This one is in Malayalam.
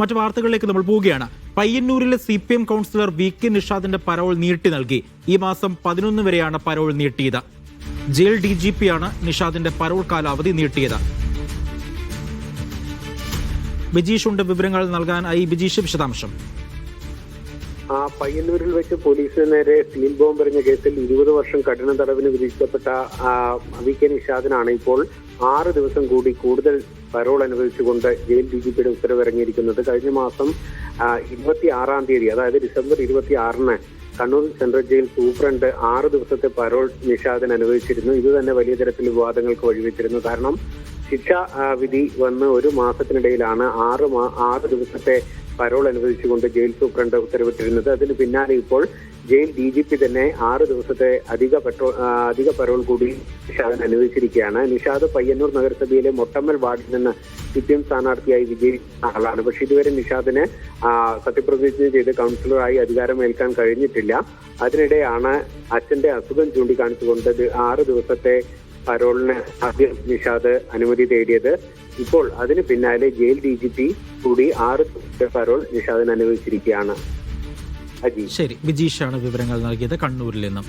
മറ്റു വാർത്തകളിലേക്ക് നമ്മൾ പോവുകയാണ്. പയ്യന്നൂരിലെ C P M councillor V K നിഷാദിന്റെ parole നീട്ടി നൽകി. ഈ മാസം പതിനൊന്ന് വരെയാണ് പരോൾ നീട്ടിയത്. ജയിൽ ഡി ജി പി ആണ് നിഷാദിന്റെ പരോൾ കാലാവധി നീട്ടിയത്. ബിജീഷ് ഉണ്ട് വിവരങ്ങൾ ഐ ബിജീഷ് വിശദാംശം. പയ്യന്നൂരിൽ വെച്ച് പോലീസിന് നേരെ സ്റ്റീൽ ബോംബ് എറിഞ്ഞ കേസിൽ ഇരുപത് വർഷം കഠിന തടവിന് വിധിക്കപ്പെട്ട ആ, വി കെ നിഷാദിനാണ് ഇപ്പോൾ ആറ് ദിവസം കൂടി കൂടുതൽ പരോൾ അനുവദിച്ചുകൊണ്ട് ജയിൽ ഡി ജി പിയുടെ ഉത്തരവ് ഇറങ്ങിയിരിക്കുന്നത് കഴിഞ്ഞ മാസം ഇരുപത്തി ആറാം തീയതി അതായത് ഡിസംബർ ഇരുപത്തി ആറിന് കണ്ണൂർ സെൻട്രൽ ജയിൽ സൂപ്രണ്ട് ആറ് ദിവസത്തെ പരോൾ നിഷാദിന് അനുവദിച്ചിരുന്നു ഇത് തന്നെ വലിയ തരത്തിൽ വിവാദങ്ങൾക്ക് വഴിവെച്ചിരുന്നു. കാരണം ശിക്ഷ വിധി വന്ന് ഒരു മാസത്തിനിടയിലാണ് ആറ് മാ- ആറ് ദിവസത്തെ പരോൾ അനുവദിച്ചുകൊണ്ട് ജയിൽ സൂപ്രണ്ട് ഉത്തരവിട്ടിരുന്നത്. അതിന് പിന്നാലെ ഇപ്പോൾ ജയിൽ ഡി ജി പി തന്നെ ആറ് ദിവസത്തെ അധിക പെട്രോൾ അധിക പരോൾ കൂടി നിഷാദ് അനുവദിച്ചിരിക്കുകയാണ്. നിഷാദ് പയ്യന്നൂർ നഗരസഭയിലെ മൊട്ടമ്മൽ വാർഡിൽ നിന്ന് സി പി എം സ്ഥാനാർത്ഥിയായി വിജയിച്ച ആളാണ്. പക്ഷെ ഇതുവരെ നിഷാദിന് സത്യപ്രതിജ്ഞ ചെയ്ത് കൗൺസിലറായി അധികാരമേൽക്കാൻ കഴിഞ്ഞിട്ടില്ല. അതിനിടെയാണ് അച്ഛന്റെ അസുഖം ചൂണ്ടിക്കാണിച്ചുകൊണ്ട് ആറ് ദിവസത്തെ പരോളിന് ആദ്യം നിഷാദ് അനുമതി തേടിയത്. ഇപ്പോൾ അതിന് പിന്നാലെ ജയിൽ ഡി ജി പി കൂടി ആറ് പരോൾ നിഷാദിന് അനുവദിച്ചിരിക്കുകയാണ്. ശരി വിജീഷാണ് വിവരങ്ങൾ നൽകിയത് കണ്ണൂരിൽ നിന്നും.